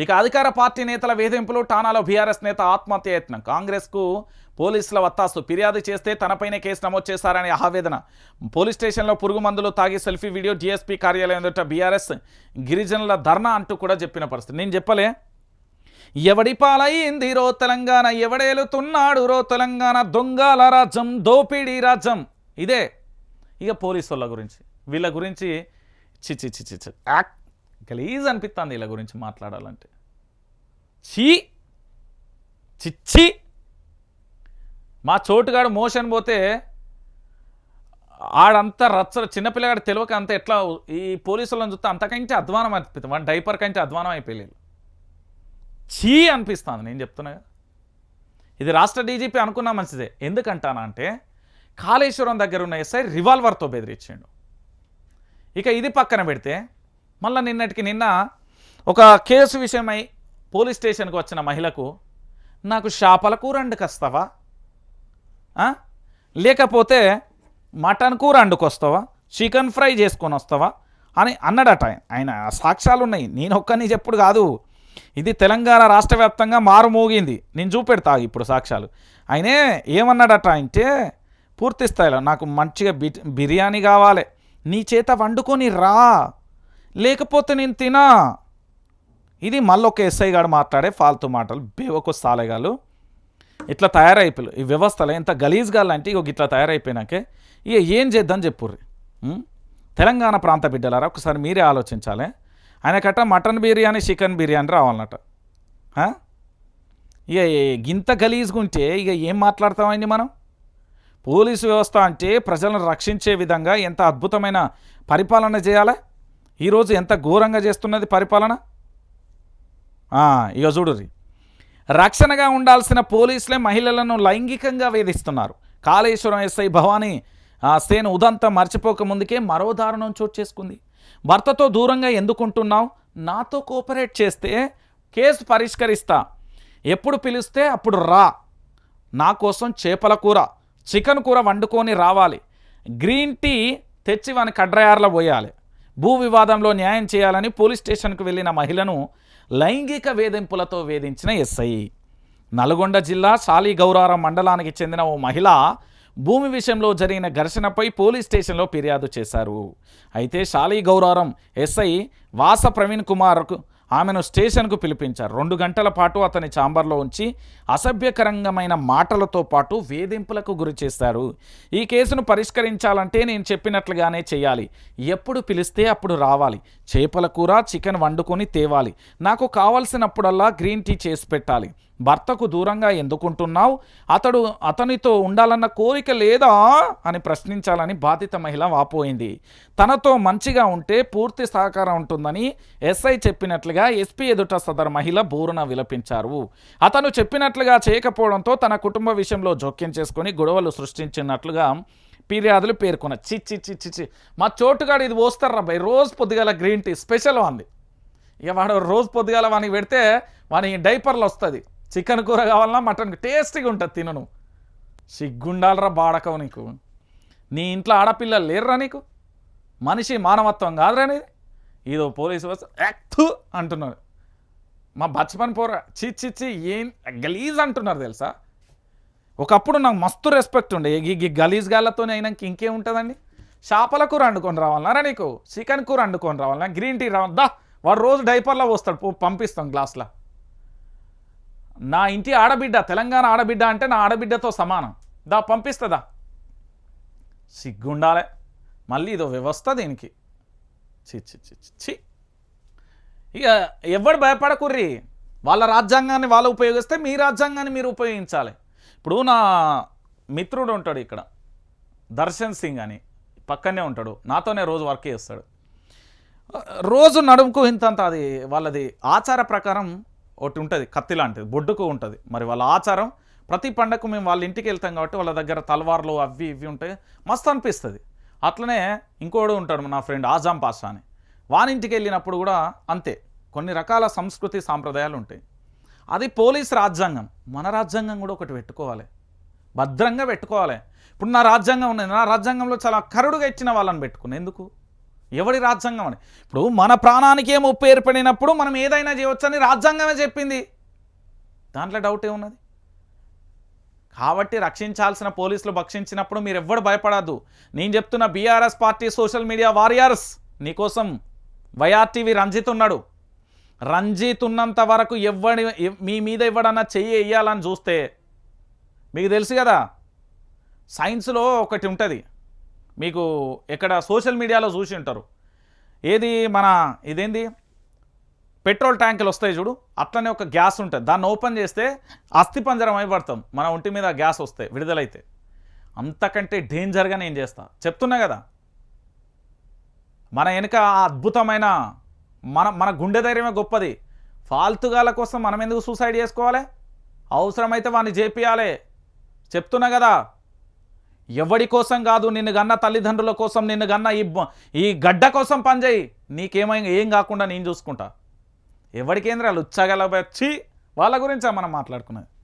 ఇక అధికార పార్టీ నేతల వేధింపులు ఠానాలో బీఆర్ఎస్ నేత ఆత్మహత్య యత్నం కాంగ్రెస్కు పోలీసుల వత్తాసు. ఫిర్యాదు చేస్తే తనపైనే కేసు నమోదు చేశారని ఆవేదన. పోలీస్ స్టేషన్లో పురుగు మందులు తాగి సెల్ఫీ వీడియో డీఎస్పీ కార్యాలయం ఎదుట బీఆర్ఎస్ గిరిజనుల ధర్నా అంటూ కూడా చెప్పిన పరిస్థితి. నేను చెప్పలే. ఎవడి పాలయ్యింది రో తెలంగాణ? ఎవడేలుతున్నాడు రో తెలంగాణ? దొంగల రాజ్యం దోపిడీ రాజ్యం. ఇదే. ఇక పోలీసు వాళ్ళ గురించి. వీళ్ళ గురించి చి చి. యాక్ట్ గలీజ్ అనిపిస్తుంది వీళ్ళ గురించి మాట్లాడాలంటే. చీ చిచ్చి మా చోటుగాడు మోషన్ పోతే ఆడంతా రచ్చ చిన్నపిల్లగాడు తెలియక అంత ఎట్లా ఈ పోలీసులను చూస్తే అంతకంటే అధ్వానం అనిపిస్తుంది వాడి డైపర్ కంటే అధ్వానం అయిపోయలేదు చీ అనిపిస్తుంది నేను చెప్తున్నా. ఇది రాష్ట్ర డీజీపీ అనుకున్నా మంచిదే. ఎందుకంటానా అంటే కాళేశ్వరం దగ్గర ఉన్న ఎస్ఐ రివాల్వర్తో బెదిరించాడు. ఇక ఇది పక్కన పెడితే మళ్ళీ నిన్నటికి నిన్న ఒక కేసు విషయమై పోలీస్ స్టేషన్కి వచ్చిన మహిళకు నాకు చేపల కూర వండుకొస్తావా లేకపోతే మటన్ కూర వండుకొస్తావా చికెన్ ఫ్రై చేసుకొని వస్తావా? అని అన్నాడట ఆయన. ఆయన సాక్ష్యాలు ఉన్నాయి నేను ఒక్కని చెప్పుడు కాదు. ఇది తెలంగాణ రాష్ట్ర వ్యాప్తంగా మారుమోగింది. నేను చూపెడతా ఇప్పుడు సాక్ష్యాలు. ఆయనే ఏమన్నాడట అంటే పూర్తి స్థాయిలో నాకు మంచిగా బి బిర్యానీ కావాలి. నీ చేత వండుకొని రా. లేకపోతే నేను తినా. ఇది మళ్ళీ ఒక ఎస్ఐ గారు మాట్లాడే ఫాల్తూ మాటలు. బేవకు సాలేగాలు. ఇట్లా తయారైపోయి ఈ వ్యవస్థలో ఎంత గలీజ్గా అంటే ఇక ఇట్లా తయారైపోయినాకే ఇక ఏం చేద్దాం చెప్పుర్రి. తెలంగాణ ప్రాంత బిడ్డలారా ఒకసారి మీరే ఆలోచించాలి. ఆయనకట మటన్ బిర్యానీ చికెన్ బిర్యానీ రావాలన్నట. ఇక గింత గలీజ్గా ఉంటే ఇక ఏం మాట్లాడతామండి మనం? పోలీసు వ్యవస్థ అంటే ప్రజలను రక్షించే విధంగా ఎంత అద్భుతమైన పరిపాలన చేయాలి? ఈరోజు ఎంత ఘోరంగా చేస్తున్నది పరిపాలన? ఇక చూడుర్రి. రక్షణగా ఉండాల్సిన పోలీసులే మహిళలను లైంగికంగా వేధిస్తున్నారు. కాళేశ్వరం ఎస్ఐ భవానీ ఆ సేన ఉదంతం మర్చిపోక ముందుకే మరో దారుణం చోటు చేసుకుంది. భర్తతో దూరంగా ఎందుకుంటున్నావు? నాతో కోఆపరేట్ చేస్తే కేసు పరిష్కరిస్తా. ఎప్పుడు పిలిస్తే అప్పుడు రా. నా కోసం చేపల కూర చికెన్ కూర వండుకొని రావాలి. గ్రీన్ టీ తెచ్చి వాని కడ్రయార్లో పోయాలి. భూ వివాదంలో న్యాయం చేయాలని పోలీస్ స్టేషన్కు వెళ్ళిన మహిళను లైంగిక వేధింపులతో వేధించిన ఎస్ఐ. నల్గొండ జిల్లా సాలి గౌరారం మండలానికి చెందిన ఓ మహిళ భూమి విషయంలో జరిగిన ఘర్షణపై పోలీస్ స్టేషన్లో ఫిర్యాదు చేశారు. అయితే శాలీ గౌరారం ఎస్ఐ వాస ప్రవీణ్ కుమార్కు ఆమెను స్టేషన్కు పిలిపించారు. రెండు గంటల పాటు అతని ఛాంబర్లో ఉంచి అసభ్యకరంగమైన మాటలతో పాటు వేధింపులకు గురి చేశారు. ఈ కేసును పరిష్కరించాలంటే నేను చెప్పినట్లుగానే చేయాలి. ఎప్పుడు పిలిస్తే అప్పుడు రావాలి. చేపల కూర చికెన్ వండుకొని తేవాలి. నాకు కావలసినప్పుడల్లా గ్రీన్ టీ చేసి పెట్టాలి. భర్తకు దూరంగా ఎందుకుంటున్నావు? అతడు అతనితో ఉండాలన్న కోరిక లేదా? అని ప్రశ్నించాలని బాధిత మహిళ వాపోయింది. తనతో మంచిగా ఉంటే పూర్తి సహకారం ఉంటుందని ఎస్ఐ చెప్పినట్లుగా ఎస్పీ ఎదుట సదరు మహిళ బోరున విలపించారు. అతను చెప్పినట్లుగా చేయకపోవడంతో తన కుటుంబ విషయంలో జోక్యం చేసుకొని గొడవలు సృష్టించినట్లుగా ఫిర్యాదులు పేర్కొన్న చి చి చి చి చి మా చోటుగాడు ఇది పోస్తారా బై? రోజు పొద్దుగాల గ్రీన్ టీ స్పెషల్ అంది ఇక వాడు రోజు పొద్దుగాల వానికి పెడితే వాని డైపర్లు వస్తుంది. చికెన్ కూర కావాలన్నా మటన్ టేస్టీగా ఉంటుంది తినను. సిగ్గుండాలరా బాడకవు నీకు. నీ ఇంట్లో ఆడపిల్లలు లేరురా నీకు? మనిషి మానవత్వం కాదురా నీది. ఇదో పోలీసు వస్తే యాక్తు అంటున్నారు. మా బచ్పన్ పోరా చి చి ఏం గలీజ్ అంటున్నారు తెలుసా? ఒకప్పుడు నాకు మస్తు రెస్పెక్ట్ ఉండే ఈ గలీజ్ గాళ్ళతోనే అయినాక ఇంకేం ఉంటుందండి? చేపల కూర వండుకొని రావాలన్నారా నీకు? చికెన్ కూర వండుకొని రావాలన్నా గ్రీన్ టీ రావద్దా వాడు రోజు డైపర్లో పోస్తాడు పంపిస్తాం గ్లాస్లో. నా ఇంటి ఆడబిడ్డ తెలంగాణ ఆడబిడ్డ అంటే నా ఆడబిడ్డతో సమానం. దా పంపిస్తుందా సిగ్గుండాలే. మళ్ళీ ఇదో వ్యవస్థ దీనికి. చి చి చి చి, ఇక ఎవడు భయపడకుర్రి? వాళ్ళ రాజ్యాంగాన్ని వాళ్ళు ఉపయోగిస్తే మీ రాజ్యాంగాన్ని మీరు ఉపయోగించాలి. ఇప్పుడు నా మిత్రుడు ఉంటాడు ఇక్కడ దర్శన్ సింగ్ అని. పక్కనే ఉంటాడు నాతోనే రోజు వర్క్ చేస్తాడు. రోజు నడుముకు ఇంతంత అది వాళ్ళది ఆచార ప్రకారం ఒకటి ఉంటుంది కత్తి లాంటిది బొడ్డుకు ఉంటుంది. మరి వాళ్ళ ఆచారం ప్రతి పండగకు మేము వాళ్ళ ఇంటికి వెళ్తాం కాబట్టి వాళ్ళ దగ్గర తలవార్లు అవి ఇవి ఉంటాయి మస్తు అనిపిస్తుంది. అట్లనే ఇంకోడు ఉంటాడు నా ఫ్రెండ్ ఆజాం పాషా అని వానింటికి వెళ్ళినప్పుడు కూడా అంతే. కొన్ని రకాల సంస్కృతి సాంప్రదాయాలు ఉంటాయి. అది పోలీస్ రాజ్యాంగం. మన రాజ్యాంగం కూడా ఒకటి పెట్టుకోవాలి. భద్రంగా పెట్టుకోవాలి. ఇప్పుడు నా రాజ్యాంగం ఉన్నది. నా రాజ్యాంగంలో చాలా కరుడుగా ఇచ్చిన వాళ్ళని పెట్టుకుని ఎందుకు? ఎవడి రాజ్యాంగం అని? ఇప్పుడు మన ప్రాణానికే ముప్పు ఏర్పడినప్పుడు మనం ఏదైనా చేయవచ్చని రాజ్యాంగమే చెప్పింది. దాంట్లో డౌట్ ఏమున్నది? కాబట్టి రక్షించాల్సిన పోలీసులు భక్షించినప్పుడు మీరు ఎవ్వరు భయపడద్దు. నేను చెప్తున్న BRS party social media warriors నీకోసం వైఆర్టీవీ రంజిత్ ఉన్నాడు రంజిత్ ఉన్నంత వరకు ఎవ్వడి మీ మీద ఎవడన్నా చెయ్యి వేయాలని చూస్తే మీకు తెలుసు కదా సైన్స్లో ఒకటి ఉంటుంది. మీకు ఎక్కడ సోషల్ మీడియాలో చూసి ఉంటారు. ఏది మన ఇదేంది? పెట్రోల్ ట్యాంకులు వస్తాయి చూడు అట్లనే ఒక గ్యాస్ ఉంటుంది. దాన్ని ఓపెన్ చేస్తే అస్థిపంజరం అయిపడతాం. మన ఒంటి మీద గ్యాస్ వస్తాయి విడుదలైతే. అంతకంటే డేంజర్గా నేను చేస్తా. చెప్తున్నా కదా మన వెనుక ఆ అద్భుతమైన మన మన గుండె ధైర్యమే గొప్పది. ఫాల్తుగాల కోసం మనం ఎందుకు సూసైడ్ చేసుకోవాలి? అవసరమైతే వాడిని చేపియాలి చెప్తున్నా కదా ఎవడి కోసం కాదు నిన్ను గన్న తల్లిదండ్రుల కోసం నిన్ను గన్న ఈ ఈ గడ్డ కోసం పనిచేయి. నీకేమై ఏం కాకుండా నేను చూసుకుంటా. ఎవడి కేంద్రాలు ఉచ్చగలవచ్చి వాళ్ళ గురించా మనం మాట్లాడుకున్నది.